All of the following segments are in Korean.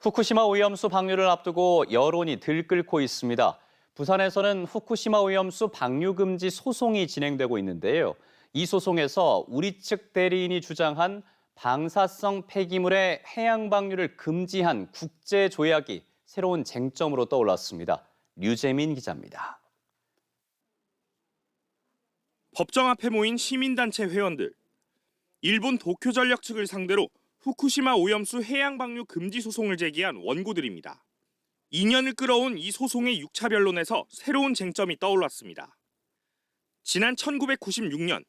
후쿠시마 오염수 방류를 앞두고 여론이 들끓고 있습니다. 부산에서는 후쿠시마 오염수 방류 금지 소송이 진행되고 있는데요. 이 소송에서 우리 측 대리인이 주장한 방사성 폐기물의 해양 방류를 금지한 국제 조약이 새로운 쟁점으로 떠올랐습니다. 류재민 기자입니다. 법정 앞에 모인 시민단체 회원들. 일본 도쿄전력 측을 상대로 후쿠시마 오염수 해양 방류 금지 소송을 제기한 원고들입니다. 2년을 끌어온 이 소송의 6차 변론에서 새로운 쟁점이 떠올랐습니다. 지난 1996년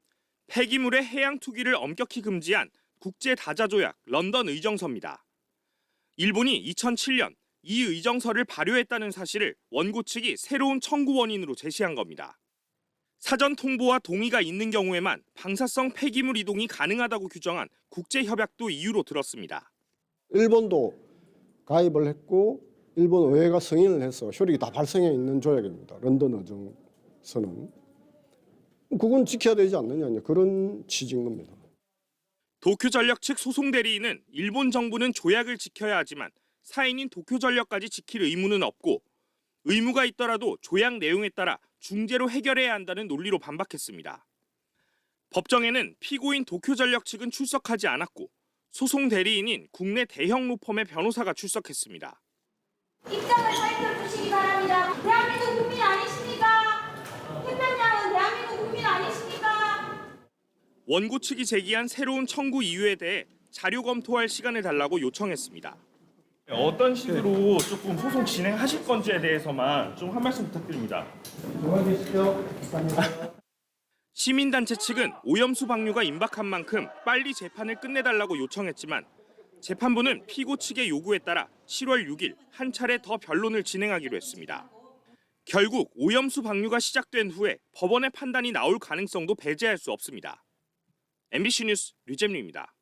폐기물의 해양 투기를 엄격히 금지한 국제 다자조약 런던 의정서입니다. 일본이 2007년 이 의정서를 발효했다는 사실을 원고 측이 새로운 청구 원인으로 제시한 겁니다. 사전 통보와 동의가 있는 경우에만 방사성 폐기물 이동이 가능하다고 규정한 국제 협약도 이유로 들었습니다. 일본도 가입을 했고 일본 의회가 승인을 해서 효력이 다 발생해 있는 조약입니다. 런던 의정서는 그건 지켜야 되지 않느냐 그런 취지인 겁니다. 도쿄전력 측 소송 대리인은 일본 정부는 조약을 지켜야 하지만 사인인 도쿄전력까지 지킬 의무는 없고 의무가 있더라도 조약 내용에 따라 중재로 해결해야 한다는 논리로 반박했습니다. 법정에는 피고인 도쿄전력 측은 출석하지 않았고 소송 대리인인 국내 대형 로펌의 변호사가 출석했습니다. 입장을 밝혀 주시기 바랍니다. 대한민국 국민 아니십니까? 태평양은 대한민국 국민 아니십니까? 원고 측이 제기한 새로운 청구 이유에 대해 자료 검토할 시간을 달라고 요청했습니다. 어떤 식으로 조금 소송 진행하실 건지에 대해서만 좀 한 말씀 부탁드립니다. 시민단체 측은 오염수 방류가 임박한 만큼 빨리 재판을 끝내달라고 요청했지만 재판부는 피고 측의 요구에 따라 7월 6일 한 차례 더 변론을 진행하기로 했습니다. 결국 오염수 방류가 시작된 후에 법원의 판단이 나올 가능성도 배제할 수 없습니다. MBC 뉴스 류잼리입니다.